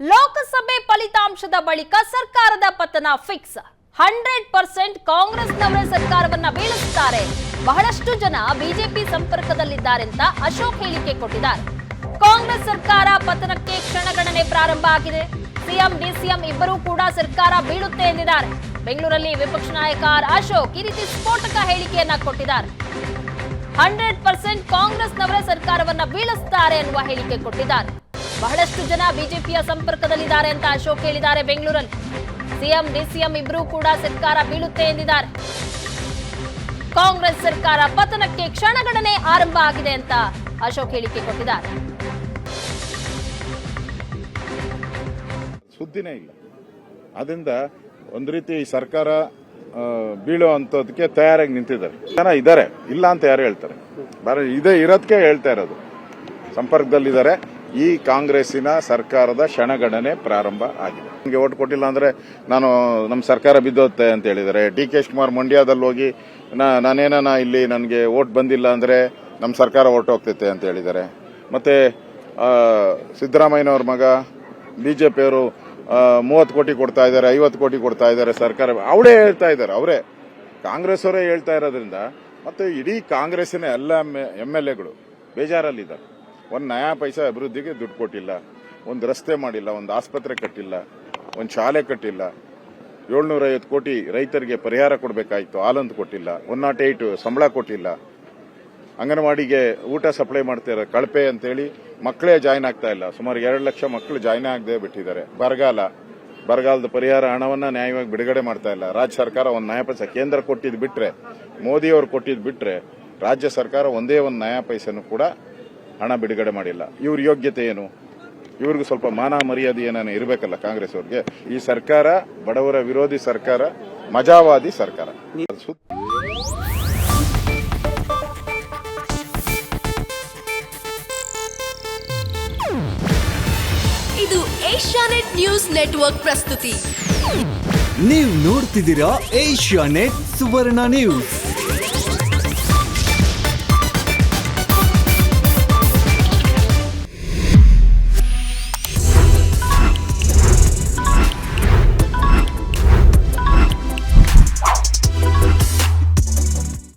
ಲೋಕಸಭೆ ಫಲಿತಾಂಶದ ಬಳಿಕ ಸರ್ಕಾರದ ಪತನ ಫಿಕ್ಸ್. ಹಂಡ್ರೆಡ್ ಪರ್ಸೆಂಟ್ ಕಾಂಗ್ರೆಸ್ನವರೇ ಸರ್ಕಾರವನ್ನ ಬೀಳಿಸುತ್ತಾರೆ ಬಹಳಷ್ಟು ಜನ ಬಿಜೆಪಿ ಸಂಪರ್ಕದಲ್ಲಿದ್ದಾರೆ ಅಂತ ಅಶೋಕ್ ಹೇಳಿಕೆ ಕೊಟ್ಟಿದ್ದಾರೆ. ಕಾಂಗ್ರೆಸ್ ಸರ್ಕಾರ ಪತನಕ್ಕೆ ಕ್ಷಣಗಣನೆ ಪ್ರಾರಂಭ ಆಗಿದೆ. ಸಿಎಂ, ಡಿಸಿಎಂ ಇಬ್ಬರೂ ಕೂಡ ಸರ್ಕಾರ ಬೀಳುತ್ತೆ ಎಂದಿದ್ದಾರೆ. ಬೆಂಗಳೂರಲ್ಲಿ ವಿಪಕ್ಷ ನಾಯಕ ಅಶೋಕ್ ಈ ರೀತಿ ಸ್ಫೋಟಕ ಹೇಳಿಕೆಯನ್ನ ಕೊಟ್ಟಿದ್ದಾರೆ. ಹಂಡ್ರೆಡ್ ಪರ್ಸೆಂಟ್ ಕಾಂಗ್ರೆಸ್ನವರೇ ಸರ್ಕಾರವನ್ನ ಬೀಳಿಸುತ್ತಾರೆ ಎನ್ನುವ ಹೇಳಿಕೆ ಕೊಟ್ಟಿದ್ದಾರೆ. ಬಹಳಷ್ಟು ಜನ ಬಿಜೆಪಿಯ ಸಂಪರ್ಕದಲ್ಲಿದ್ದಾರೆ ಅಂತ ಅಶೋಕ್ ಹೇಳಿದ್ದಾರೆ ಬೆಂಗಳೂರಲ್ಲಿ. ಸಿಎಂ, ಡಿಸಿಎಂ ಇಬ್ಬರೂ ಕೂಡ ಸರ್ಕಾರ ಬೀಳುತ್ತೆ ಎಂದಿದ್ದಾರೆ. ಕಾಂಗ್ರೆಸ್ ಸರ್ಕಾರ ಪತನಕ್ಕೆ ಕ್ಷಣಗಣನೆ ಆರಂಭ ಆಗಿದೆ ಅಂತ ಅಶೋಕ್ ಹೇಳಿಕೆ ಕೊಟ್ಟಿದ್ದಾರೆ. ಸುದ್ದಿನೇ ಇಲ್ಲ. ಅದರಿಂದ ಒಂದು ರೀತಿ ಸರ್ಕಾರ ಬೀಳೋ ಅಂತದಕ್ಕೆ ತಯಾರಾಗಿ ನಿಂತಿದ್ದಾರೆ. ಜನ ಇದ್ದಾರೆ. ಇಲ್ಲ ಅಂತ ಯಾರು ಹೇಳ್ತಾರೆ? ಇದೇ ಇರೋದಕ್ಕೆ ಹೇಳ್ತಾ ಇರೋದು. ಸಂಪರ್ಕದಲ್ಲಿದ್ದಾರೆ. ಈ ಕಾಂಗ್ರೆಸ್ಸಿನ ಸರ್ಕಾರದ ಕ್ಷಣಗಣನೆ ಪ್ರಾರಂಭ ಆಗಿದೆ. ನನಗೆ ಓಟ್ ಕೊಟ್ಟಿಲ್ಲ ಅಂದ್ರೆ ನಾನು ನಮ್ಮ ಸರ್ಕಾರ ಬಿದ್ದೋತ್ತೆ ಅಂತ ಹೇಳಿದರೆ ಡಿ ಕೆ ಶಿವಕುಮಾರ್ ಮಂಡ್ಯದಲ್ಲಿ ಹೋಗಿ ನಾನೇನ ಇಲ್ಲಿ ನನಗೆ ಓಟ್ ಬಂದಿಲ್ಲ ಅಂದ್ರೆ ನಮ್ಮ ಸರ್ಕಾರ ಓಟ್ ಹೋಗ್ತೈತೆ ಅಂತ ಹೇಳಿದ್ದಾರೆ. ಮತ್ತೆ ಸಿದ್ದರಾಮಯ್ಯನವರ ಮಗ, ಬಿಜೆಪಿಯವರು ಮೂವತ್ತು ಕೋಟಿ ಕೊಡ್ತಾ ಇದ್ದಾರೆ, ಐವತ್ತು ಕೋಟಿ ಕೊಡ್ತಾ ಇದ್ದಾರೆ ಸರ್ಕಾರ. ಅವರೇ ಹೇಳ್ತಾ ಇದ್ದಾರೆ, ಅವರೇ. ಕಾಂಗ್ರೆಸ್ ಅವರೇ ಹೇಳ್ತಾ ಇರೋದ್ರಿಂದ ಮತ್ತೆ ಇಡೀ ಕಾಂಗ್ರೆಸ್ಸಿನ ಎಲ್ಲ ಎಂ ಎಲ್ ಎಗಳು ಬೇಜಾರಲ್ಲಿದ್ದಾರೆ. ಒಂದು ನಯಾ ಪೈಸಾ ಅಭಿವೃದ್ಧಿಗೆ ದುಡ್ಡು ಕೊಟ್ಟಿಲ್ಲ, ಒಂದು ರಸ್ತೆ ಮಾಡಿಲ್ಲ, ಒಂದು ಆಸ್ಪತ್ರೆ ಕಟ್ಟಿಲ್ಲ, ಒಂದು ಶಾಲೆ ಕಟ್ಟಿಲ್ಲ. ಏಳ್ನೂರ ಐವತ್ತು ಕೋಟಿ ರೈತರಿಗೆ ಪರಿಹಾರ ಕೊಡಬೇಕಾಯ್ತು ಹಾಲಂತ ಕೊಟ್ಟಿಲ್ಲ, ಒನ್ ನಾಟ್ ಏಟ್ ಸಂಬಳ ಕೊಟ್ಟಿಲ್ಲ. ಅಂಗನವಾಡಿಗೆ ಊಟ ಸಪ್ಲೈ ಮಾಡ್ತಾರೆ ಕಳಪೆ ಅಂತೇಳಿ ಮಕ್ಕಳೇ ಜಾಯ್ನ್ ಆಗ್ತಾ ಇಲ್ಲ. ಸುಮಾರು ಎರಡು ಲಕ್ಷ ಮಕ್ಕಳು ಜಾಯ್ನ್ ಆಗದೆ ಬಿಟ್ಟಿದ್ದಾರೆ. ಬರಗಾಲ. ಬರಗಾಲದ ಪರಿಹಾರ ಹಣವನ್ನ ನ್ಯಾಯವಾಗಿ ಬಿಡುಗಡೆ ಮಾಡ್ತಾ ಇಲ್ಲ. ರಾಜ್ಯ ಸರ್ಕಾರ ಒಂದು ನ್ಯಾಯ ಪೈಸೆ ಕೇಂದ್ರ ಕೊಟ್ಟಿದ್ದು ಬಿಟ್ರೆ, ಮೋದಿಯವರು ಕೊಟ್ಟಿದ್ದು ಬಿಟ್ಟರೆ ರಾಜ್ಯ ಸರ್ಕಾರ ಒಂದೇ ಒಂದು ನ್ಯಾಯ ಪೈಸೆನೂ ಕೂಡ ಹಣ ಬಿಡುಗಡೆ ಮಾಡಿಲ್ಲ. ಇವ್ರ ಯೋಗ್ಯತೆ ಏನು? ಇವ್ರಿಗೂ ಸ್ವಲ್ಪ ಮಾನ ಮರ್ಯಾದೆ ಏನಾನ ಇರಬೇಕಲ್ಲ ಕಾಂಗ್ರೆಸ್ ಅವ್ರಿಗೆ? ಈ ಸರ್ಕಾರ ಬಡವರ ವಿರೋಧಿ ಸರ್ಕಾರ ಮಜಾವಾದಿ ಸರ್ಕಾರ. ಇದು ಏಷ್ಯಾನೆಟ್ ನ್ಯೂಸ್ ನೆಟ್ವರ್ಕ್ ಪ್ರಸ್ತುತಿ. ನೀವು ನೋಡ್ತಿದ್ದೀರಾ ಏಷ್ಯಾ ನೆಟ್ ಸುವರ್ಣ ನ್ಯೂಸ್.